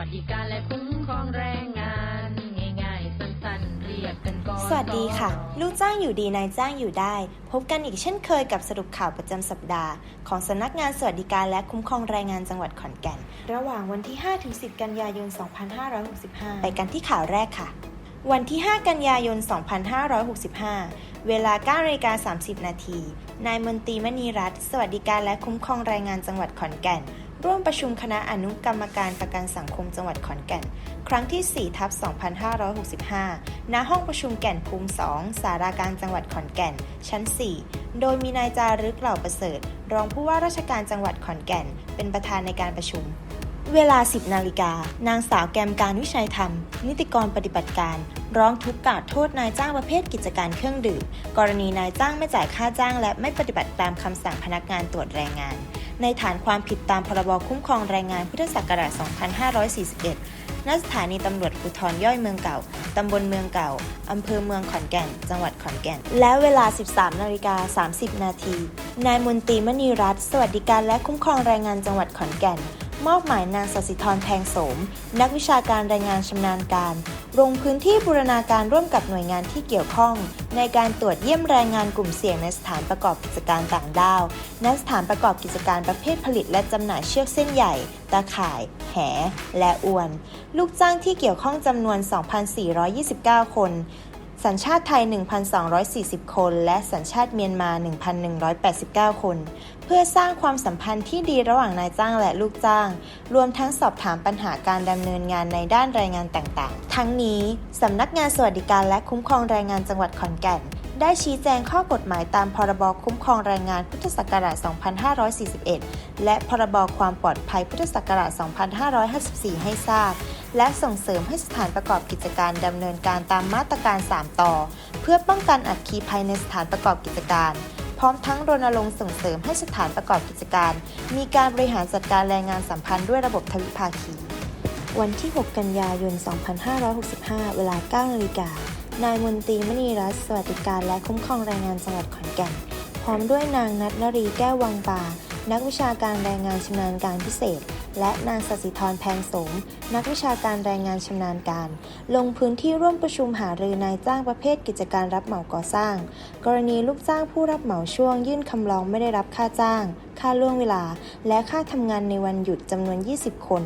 วัสดิการและคุ้มครองแรงงาน ง่ายๆ สั้นๆ เรียกกันก่อนสวัสดีค่ะ ลูกจ้างอยู่ดีนายจ้างอยู่ได้ พบกันอีกเช่นเคยกับสรุปข่าวประจำสัปดาห์ ของสำนักงานสวัสดิการและคุ้มครองแรงงานจังหวัดขอนแก่น ระหว่างวันที่ 5-10 กันยายน 2565 ไปกันที่ข่าวแรกค่ะ วันที่ 5 กันยายน 2565 เวลา9นาฬิกา30 นาที นายมนตรีมณีรัตน์สวัสดิการและคุ้มครองแรงงานจังหวัดขอนแก่น ร่วมประชุมคณะอนุกรรมการประกันสังคมจังหวัดขอนแก่น ครั้งที่4ทับ2565 ณ ห้องประชุมแก่นภูมิ 2 สาราการจังหวัดขอนแก่น ชั้น 4 โดยมีนายจารึกเหล่าประเสริฐ รองผู้ว่าราชการจังหวัดขอนแก่น เป็นประธานในการประชุม เวลา 10 นาฬิกา นางสาวแกมการวิชัยธรรม นิติกรปฏิบัติการ ร้องทุกข์กล่าวโทษนายจ้างประเภทกิจการเครื่องดื่ม กรณีนายจ้างไม่จ่ายค่าจ้างและไม่ปฏิบัติตามคำสั่งพนักงานตรวจแรงงาน ในฐานความผิดตามพรบคุ้มครองแรงงานพุทธศักราช 2541 ณ สถานีตำรวจภูธรย่อยเมืองเก่า ตำบลเมืองเก่า อำเภอเมืองขอนแก่น จังหวัดขอนแก่น และเวลา 13นาฬิกา30 นาที นายมนตรีมณีรัตน์ สวัสดิการและคุ้มครองแรงงานจังหวัดขอนแก่น มอบหมายนางสศิธรแพงโสม นักวิชาการแรงงานชำนาญการ ลงพื้นที่บูรณาการร่วมกับหน่วยงานที่เกี่ยวข้อง ในการตรวจเยี่ยมแรงงานกลุ่มเสี่ยงในสถานประกอบกิจการต่างด้าวณสถานประกอบกิจการประเภทผลิตและจำหน่ายเชือกเส้นใหญ่ ตาข่าย แห และอวน ลูกจ้างที่เกี่ยวข้องจำนวน 2,429 คนสัญชาติไทย 1,240 คน และสัญชาติเมียนมา 1,189 คน พื่อสร้างความสัมพันธ์ที่ดีระหว่างนายจ้างและลูกจ้าง รวมทั้งสอบถามปัญหาการดำเนินงานในด้านแรงงานต่างๆ ทั้งนี้สำนักงานสวัสดิการและคุ้มครองแรงงานจังหวัดขอนแก่น ได้ชี้แจงข้อกฎหมายตามพรบคุ้มครองแรงงานพุทธศักราช 2541 และพรบความปลอดภัยพุทธศักราช 2554 ให้ทราบ และส่งเสริมให้สถานประกอบกิจการดำเนินการตามมาตรการ 3 ต่อ เพื่อป้องกันอัคคีภัยในสถานประกอบกิจการ พร้อมทั้งรณรงค์ส่งเสริมให้สถานประกอบกิจการ มีการบริหารจัดการแรงงานสัมพันธ์ด้วยระบบทวิภาคี วันที่ 6 กันยายน 2565 เวลา 9 นาฬิกา นายมนตรีมณีรัตน์สวัสดิการและคุ้มครองแรงงานจังหวัดขอนแก่น พร้อมด้วยนางนัทนรีแก้ววังปา นักวิชาการแรงงานชำนาญการพิเศษ และนางสศิธรแพงสมนักวิชาการแรงงานชำนาญการ ลงพื้นที่ร่วมประชุมหารือนายจ้างประเภทกิจการรับเหมาก่อสร้าง กรณีลูกจ้างผู้รับเหมาช่วงยื่นคำร้องไม่ได้รับค่าจ้าง ค่าล่วงเวลา และค่าทำงานในวันหยุดจำนวน 20 คน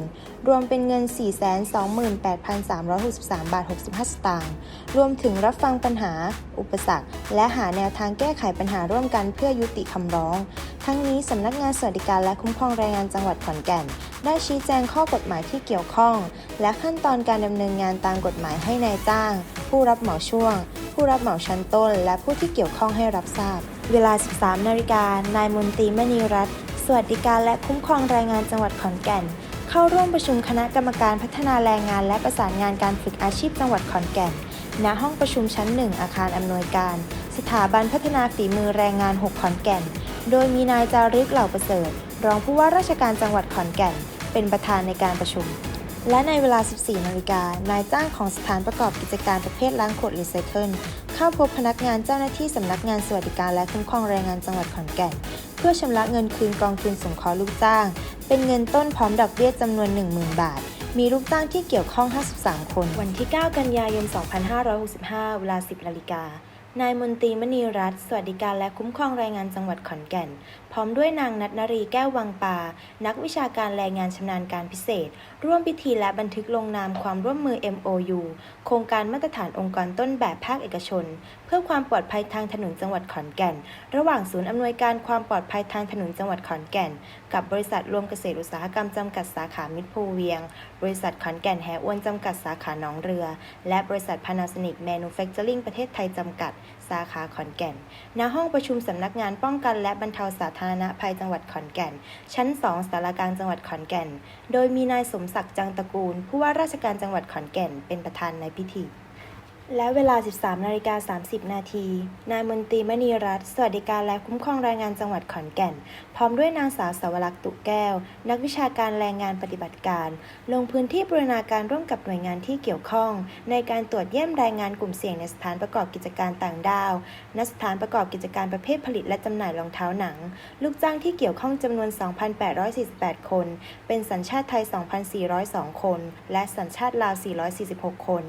รวมเป็นเงิน 428,363 บาท 65 สตางค์รวมถึงรับฟังปัญหา อุปสรรค และหาแนวทางแก้ไขปัญหาร่วมกันเพื่อยุติคำร้อง ทั้งนี้สำนักงานสวัสดิการและคุ้มครองแรงงานจังหวัดขอนแก่น ได้ชี้แจงข้อกฎหมายที่เกี่ยวข้อง และขั้นตอนการดำเนินงานตามกฎหมายให้นายจ้าง ผู้รับเหมาช่วง ผู้รับเหมาชั้นต้น และผู้ที่เกี่ยวข้องให้รับทราบ เวลา 13 นาฬิกานายมนตรีมณีรัตน์สวัสดิการและคุ้มครองแรงงานจังหวัดขอนแก่น เข้าร่วมประชุมคณะกรรมการพัฒนาแรงงาน และประสานงานการฝึกอาชีพจังหวัดขอนแก่น ณ ห้องประชุมชั้น 1 อาคารอำนวยการ สถาบันพัฒนาฝีมือแรงงาน 6 ขอนแก่น โดยมีนายจารึกเหล่าประเสริฐ รองผู้ว่าราชการจังหวัดขอนแก่น เป็นประธานในการประชุม และในเวลา 14 นาฬิกา นายจ้างของสถานประกอบกิจการประเภทล้างขวดรีไซเคิล เข้าพบพนักงานเจ้าหน้าที่สำนักงานสวัสดิการและคุ้มครองแรงงานจังหวัดขอนแก่น เพื่อชำระเงินคืนกองทุนสงเคราะห์ลูกจ้าง เป็นเงินต้นพร้อมดอกเบี้ยจำนวน 10,000 บาทมีลูกจ้างที่เกี่ยวข้อง 53 คน วันที่ 9 กันยายน 2565 เวลา 10นาฬิกา นายมนตรีมณีรัตน์สวัสดิการและคุ้มครองแรงงานจังหวัดขอนแก่น พร้อมด้วยนางนัทนรีแก้ววังปา นักวิชาการแรงงานชำนาญการพิเศษ ร่วมพิธีและบันทึกลงนามความร่วมมือ MOU โครงการมาตรฐานองค์กรต้นแบบภาคเอกชน พื่อความปลอดภัยทางถนนจังหวัดขอนแก่น ระหว่างศูนย์อำนวยการความปลอดภัยทางถนนจังหวัดขอนแก่น กับบริษัทรวมเกษตรอุตสาหกรรมจำกัดสาขามิตรภูเวียง บริษัทขอนแก่นแหอวนจำกัดสาขาหนองเรือ และบริษัท Panasonic Manufacturing ประเทศไทยจำกัดสาขาขอนแก่น ณ ห้องประชุมสำนักงานป้องกันและบรรเทาสาธารณภัยจังหวัดขอนแก่น ชั้น 2สารกลางจังหวัดขอนแก่น โดยมีนายสมศักดิ์จังตระกูล ผู้ว่าราชการจังหวัดขอนแก่น เป็นประธานในพิธี และเวลา 13นาฬิกา30 นาที นายมนตรีมณีรัตน์ สวัสดิการและคุ้มครองแรงงานจังหวัดขอนแก่น พร้อมด้วยนางสาวสาวรักษ์ตุแก้ว นักวิชาการแรงงานปฏิบัติการ ลงพื้นที่บริณาการร่วมกับหน่วยงานที่เกี่ยวข้อง ในการตรวจเยี่ยมแรงงานกลุ่มเสี่ยงในสถานประกอบกิจการต่างด้าว ณ สถานประกอบกิจการประเภทผลิตและจำหน่ายรองเท้าหนัง ลูกจ้างที่เกี่ยวข้องจำนวน 2,848 คน เป็นสัญชาติไทย 2,402 คน และสัญชาติลาว 446 คน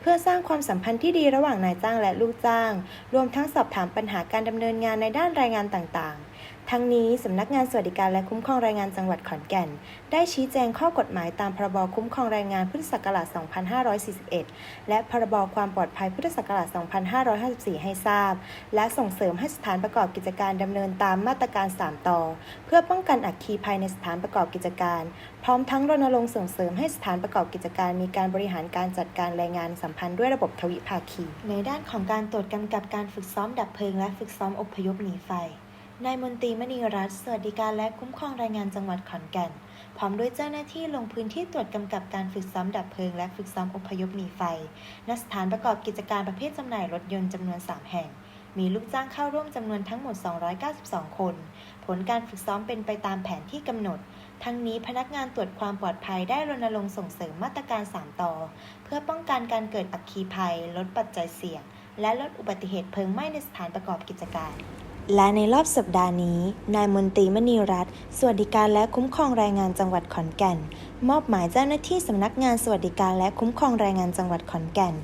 เพื่อสร้างความสัมพันธ์ที่ดีระหว่างนายจ้างและลูกจ้าง รวมทั้งสอบถามปัญหาการดำเนินงานในด้านรายงานต่างๆ ทั้งนี้สำนักงานสวัสดิการและคุ้มครองแรงงานจังหวัดขอนแก่น ได้ชี้แจงข้อกฎหมายตามพรบคุ้มครองแรงงานพุทธศักราช 2541 และพรบความปลอดภัยพุทธศักราช 2554 ให้ทราบ และส่งเสริมให้สถานประกอบกิจการดำเนินตามมาตรการ 3 ต่อ เพื่อป้องกันอัคคีภัยในสถานประกอบกิจการ พร้อมทั้งรณรงค์ส่งเสริมให้สถานประกอบกิจการมีการบริหารการจัดการแรงงานสัมพันธ์ด้วยระบบทวิภาคี ในด้านของการตรวจกำกับการฝึกซ้อมดับเพลิงและฝึกซ้อมอพยพหนีไฟ นายมนตรีมณีรัตน์สวัสดิการและคุ้มครองแรงงานจังหวัดขอนแก่น พร้อมด้วยเจ้าหน้าที่ลงพื้นที่ตรวจกำกับการฝึกซ้อมดับเพลิงและฝึกซ้อมอพยพหนีไฟณสถานประกอบกิจการประเภทจำหน่ายรถยนต์จำนวน 3 แห่ง มีลูกจ้างเข้าร่วมจำนวนทั้งหมด 292 คน ผลการฝึกซ้อมเป็นไปตามแผนที่กำหนด ทั้งนี้พนักงานตรวจความปลอดภัยได้รณรงค์ส่งเสริมมาตรการ 3 ต่อ เพื่อป้องกันการเกิดอัคคีภัย ลดปัจจัยเสี่ยง และลดอุบัติเหตุเพลิงไหม้ในสถานประกอบกิจการ และในรอบสัปดาห์นี้ นายมนตรีมณีรัตน์สวัสดิการและคุ้มครองแรงงานจังหวัดขอนแก่น มอบหมายเจ้าหน้าที่สำนักงานสวัสดิการและคุ้มครองแรงงานจังหวัดขอนแก่น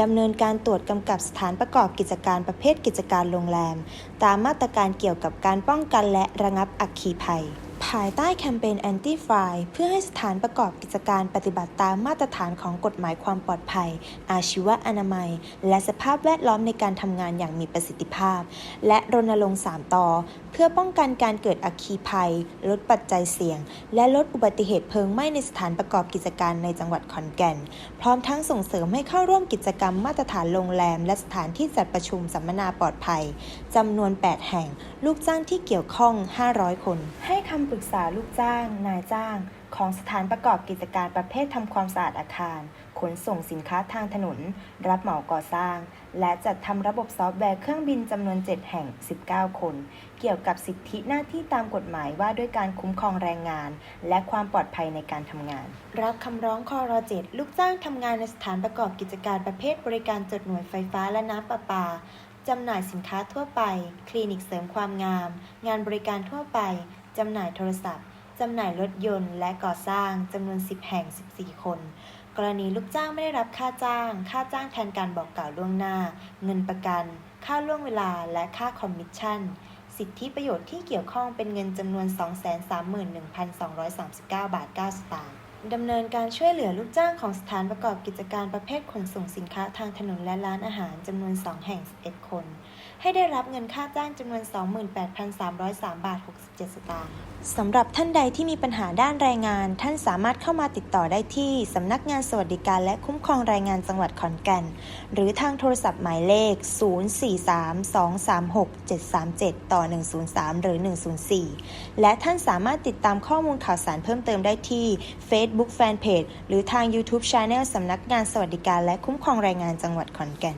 ดำเนินการตรวจกำกับสถานประกอบกิจการประเภทกิจการโรงแรม ตามมาตรการเกี่ยวกับการป้องกันและระงับอัคคีภัย ภายใต้แคมเปญ Anti f r y เพื่อให้สถานประกอบกิจการปฏิบัติตามมาตรฐานของกฎหมายความปลอดภัย อาชีวอนามัย และสภาพแวดล้อมในการทำงานอย่างมีประสิทธิภาพ และรณรงค์ 3 ต่อ เพื่อป้องกันการเกิดอัคคีภัย ลดปัจจัยเสี่ยง และลดอุบัติเหตุเพลิงไหม้ในสถานประกอบกิจการในจังหวัดขอนแก่น พร้อมทั้งส่งเสริมให้เข้าร่วมกิจกรรมมาตรฐานโรงแรม และสถานที่จัดประชุมสัมมนาปลอดภัยจำนวน 8 แห่ง ลูกจ้างที่เกี่ยวข้อง 500 คน ให้คำปรึกษาลูกจ้าง นายจ้าง ของสถานประกอบกิจการประเภททำความสะอาดอาคาร ขนส่งสินค้าทางถนน รับเหมาก่อสร้าง และจัดทำระบบซอฟต์แวร์เครื่องบินจำนวน 7 แห่ง 19 คน เกี่ยวกับสิทธิหน้าที่ตามกฎหมายว่าด้วยการคุ้มครองแรงงาน และความปลอดภัยในการทำงาน รับคำร้องคอรเจ็ดลูกจ้างทำงานในสถานประกอบกิจการประเภทบริการจดหน่วยไฟฟ้าและน้ำประปาจำหน่ายสินค้าทั่วไป คลินิกเสริมความงาม งานบริการทั่วไป จำหน่ายโทรศัพท์จำหน่ายรถยนต์ และก่อสร้างจำนวน 10 แห่ง 14 คน กรณีลูกจ้างไม่ได้รับค่าจ้าง ค่าจ้างแทนการบอกกล่าวล่วงหน้า เงินประกัน ค่าล่วงเวลา และค่าคอมมิชชั่น สิทธิประโยชน์ที่เกี่ยวข้องเป็นเงินจำนวน 231,239 บาท 9 สตางค์ ดำเนินการช่วยเหลือลูกจ้างของสถานประกอบกิจการประเภทขนส่งสินค้าทางถนนและร้านอาหารจำนวน 2 แห่ง 11 คน ให้ได้รับเงินค่าจ้างจำนวน 28,303 บาท 67 สตางค์สำหรับท่านใดที่มีปัญหาด้านแรงงาน ท่านสามารถเข้ามาติดต่อได้ที่ สำนักงานสวัสดิการและคุ้มครองแรงงานจังหวัดขอนแก่น หรือทางโทรศัพท์หมายเลข 043-236-737 ต่อ 103 หรือ 104 และท่านสามารถติดตามข้อมูลข่าวสารเพิ่มเติมได้ที่ Facebook Fanpage หรือทาง YouTube Channel สำนักงานสวัสดิการและคุ้มครองแรงงานจังหวัดขอนแก่น